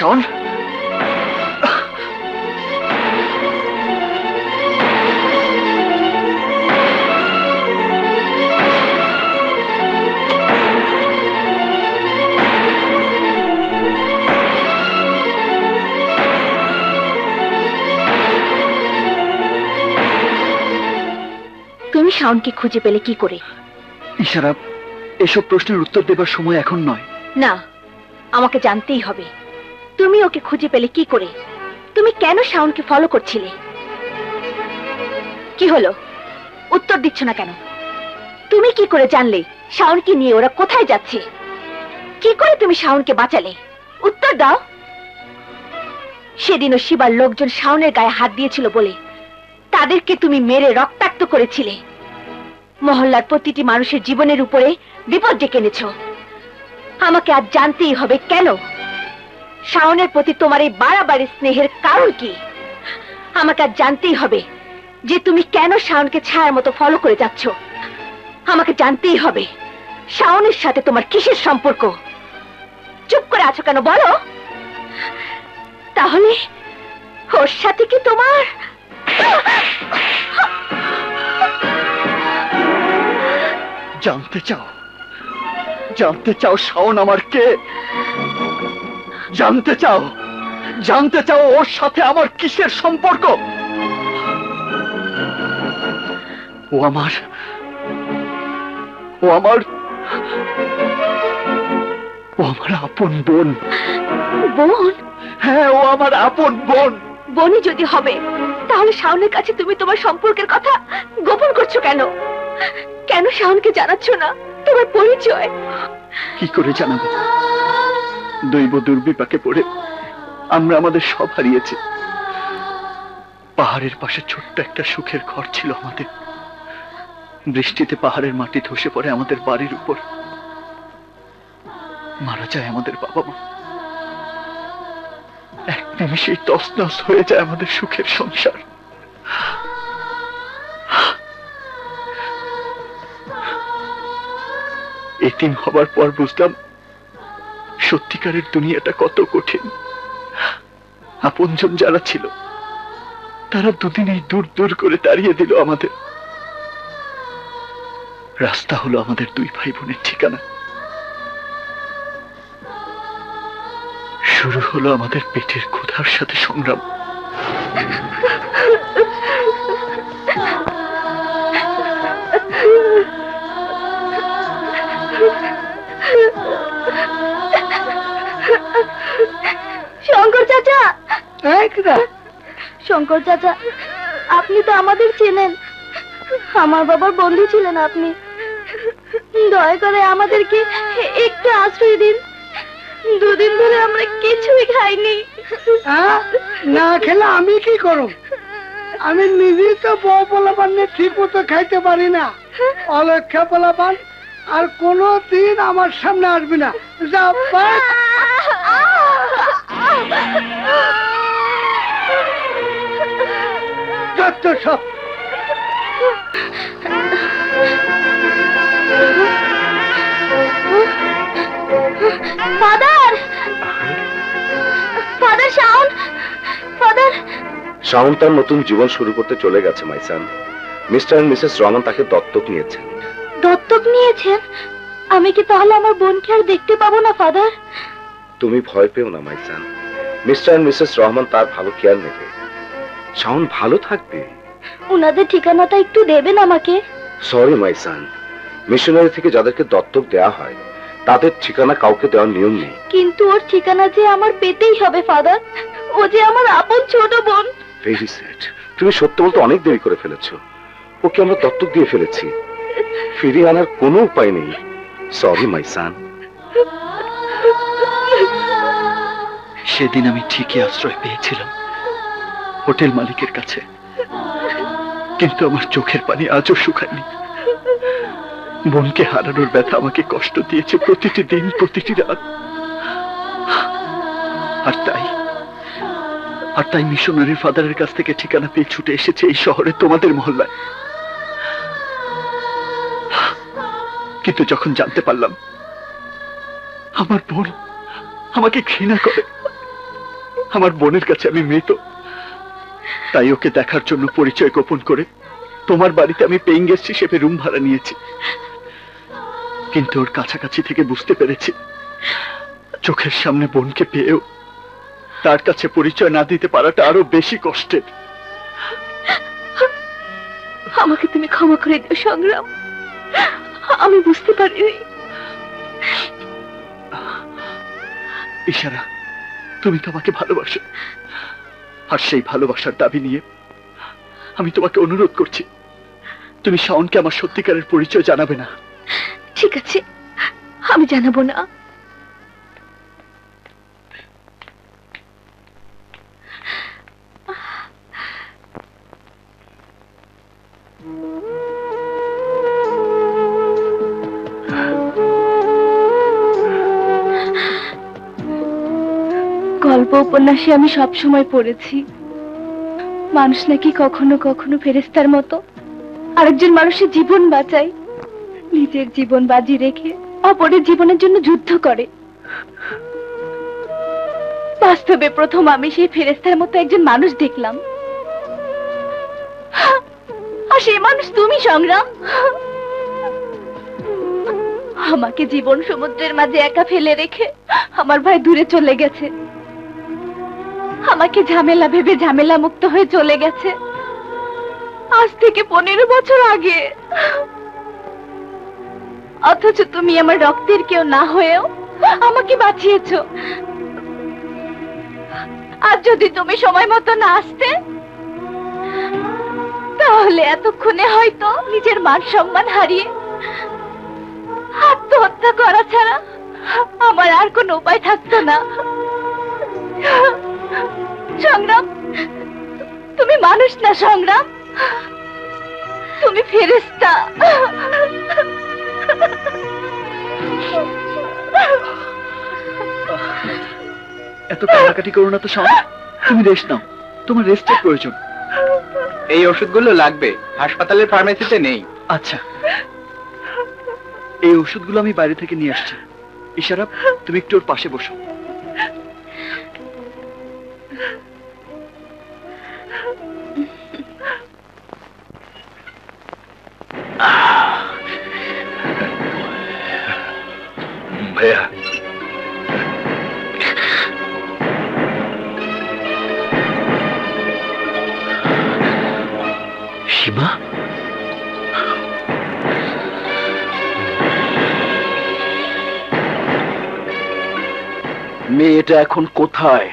শোন তুমি শাওনকে খুঁজে পেলে কি করে? ইশারা এসব প্রশ্নের উত্তর দেবার সময় এখন নয়। না আমাকে জানতেই হবে। তুমি ওকে খুঁজে পেলে কি করে? তুমি কেন শাওনকে ফলো করছিলে? কি হলো? উত্তর দিচ্ছ না কেন? তুমি কি করে জানলে শাওনকে নিয়ে ওরা কোথায় যাচ্ছে? কি করে তুমি শাওনকে বাঁচালে? উত্তর দাও। সেদিনও শিবার লোকজন শাওনের গায়ে হাত দিয়েছিল বলে তাদেরকে তুমি মেরে রক্তাক্ত করেছিলে। মহল্লার প্রতিটি মানুষের জীবনের উপরে বিপদ ডেকে এনেছো। আমাকে আর জানতেই হবে কেন? শাওনের প্রতি তোমার এই বাড়াবাড়ি স্নেহের কারণ কি? আমাকে আজ জানতেই হবে যে তুমি কেন শাওনকে ছায়ার মতো ফলো করে যাচ্ছ। আমাকে জানতেই হবে শাওনের সাথে তোমার কিসের সম্পর্ক? চুপ করে আছো কেন বলো? তাহলে ওর সাথে কি তোমার? জানতে চাও? জানতে চাও শাওন আমার কে? জানতে চাও? জানতে চাও ওর সাথে আমার কিসের সম্পর্ক? ও আমার ও আমার ও আমার আপন বোন। বোন? হ্যাঁ ও আমার আপন বোন। বোনই যদি হবে তাহলে শাওনের কাছে তুমি তোমার সম্পর্কের কথা গোপন করছ কেন? কেন শাওনকে জানাচ্ছ না তোমার পরিচয়? কি করে জানাব? দৈব দুর্বিপাকে পড়ে আমরা আমাদের সব হারিয়েছি। পাহাড়ের পাশে ছোট্ট একটা সুখের ঘর ছিল আমাদের। বৃষ্টিতে পাহাড়ের মাটি ধসে পড়ে আমাদের বাড়ির উপর। মারা যায় আমাদের বাবা মা। এক নিমিষেই তসনস হয়ে যায় আমাদের সুখের সংসার। এতিম হবার পর বুঝলাম সত্যিকারের দুনিয়াটা কত কঠিন। আপনজন যারা ছিল, তারা দুদিনেই দূর দূর করে তাড়িয়ে দিল আমাদের। রাস্তা হলো আমাদের দুই ভাই বোনের ঠিকানা। শুরু হলো আমাদের পেটের ক্ষুধার সাথে সংগ্রাম। শঙ্কর চাচা। শঙ্কর চাচা আপনি তো আমাদের চেনেন। আমার বাবার বন্ধু ছিলেন আপনি। দয়া করে আমাদেরকে একটু আশ্রয় দিন। দুদিন ধরে আমরা কিছুই খাইনি। হ্যাঁ? না খেলে আমি কি করব আমি নিজেই তো বউ পোলাপান ঠিক মতো খাইতে পারি না। অলক্ষা পোলাপান আর কোনো দিন আমার সামনে আসবি না। যা যত সব। Father! Father Shaon! Father! Shaon তার নতুন জীবন শুরু করতে চলে গেছে মাইসান মিস্টার এন্ড মিসেস রহমান তাকে দত্তক নিয়েছেন। দত্তক নিয়েছেন? আমি কি তাহলে আমার বোনকে আর দেখতে পাবো না ফাদার? তুমি ভয় পেও না মাইসান মিস্টার এন্ড মিসেস রহমান তার ভালো কেয়ার নেবে। শাওন ভালো থাকবে। উনাদের ঠিকানাটা একটু দেবেন আমাকে। সরি মাইসান মিশনারি থেকে যাদেরকে দত্তক দেয়া হয় তাদের ঠিকানা কাউকে দেওয়ার নিয়ম নেই। কিন্তু ওর ঠিকানা যে আমার পেতেই হবে ফাদার। ও যে আমার আপন ছোট বোন। ভেরি স্যাড তুমি সত্য বলতে অনেক দেরি করে ফেলেছো। ওকে আমরা দত্তক দিয়ে ফেলেছি। ফিরিয়ে আনার কোনো উপায় নেই। সরি মাই সান সেদিন আমি ঠিকই আশ্রয় পেয়েছিলাম। হোটেল মালিকের কাছে। কিন্তু আমার চোখের পানি আজও শুকায়নি। বোনকে হারানোর ব্যথা আমাকে কষ্ট দিয়েছে প্রতিটি দিন, প্রতিটি রাত। আর তাই আর তাই মিশনারি ফাদারের কাছ থেকে ঠিকানা পেয়ে ছুটে এসেছে এই শহরে তোমাদের মহল্লায়। কিন্তু যখন জানতে পারলাম, আমার বোন আমাকে ঘৃণা করে। আমার বোনের কাছে আমি মৃত। তাই ওকে দেখার জন্য পরিচয় গোপন করে তোমার বাড়িতে আমি পেইং গেস্ট হিসেবে রুম ভাড়া নিয়েছি। কিন্তু ওর কাছাকাছি থেকে বুঝতে পেরেছি চোখের সামনে বোনকে পেয়েও তার কাছে পরিচয় না দিতে পারাটা আরও বেশি কষ্টের। আমাকে তুমি ক্ষমা করে দিও সংগ্রাম। আমি বুঝতে পারিনি। ইশারা তুমি তো আমাকে ভালোবাসো। আর সেই ভালোবাসার দাবি নিয়ে আমি তোমাকে অনুরোধ করছি। তুমি শাওনকে আমার সত্যিকারের পরিচয় জানাবে না। ঠিক আছে, আমি জানাব না। উপন্যাসে আমি সব সময় পড়েছি। মানুষ নাকি কখনো কখনো ফেরেস্তার মতো আরেকজন মানুষের জীবন বাঁচায়, নিজের জীবন বাজি রেখে অপরের জীবনের জন্য যুদ্ধ করে। বাস্তবে প্রথম আমি সেই ফেরেস্তার মতো একজন মানুষ দেখলাম। আর সেই মানুষ তুমি, সংগ্রাম। আমাকে জীবন সমুদ্রের মাঝে একা ফেলে রেখে আমার ভাই দূরে চলে গেছে। আমাকে ঝামেলা ভেবে ঝামেলা মুক্ত হয়ে চলে গেছে। আজ থেকে পনেরো বছর আগে। অথচ তুমি আমার রক্তের কেউ না হয়েও আমাকে বাঁচিয়েছ। আর যদি তুমি সময় মতো না আসতে, তাহলে এতক্ষণে হয়তো নিজের মান সম্মান হারিয়ে আত্মহত্যা করা ছাড়া আমার আর কোনো উপায় থাকতো না। সংগ্রাম? তুমি মানুষ না সংগ্রাম? তুমি ফেরেস্তা এত কাটাকাটি করো না তো শাওন। তুমি রেস্ট নাও। তোমার রেস্টের প্রয়োজন। এই ওষুধগুলো লাগবে। হাসপাতালের ফার্মেসিতে নেই। আচ্ছা। এই ওষুধগুলো আমি বাইরে থেকে নিয়ে আসছি। ইশারা তুমি একটু ওর পাশে বসো। মেয়েটা এখন কোথায়?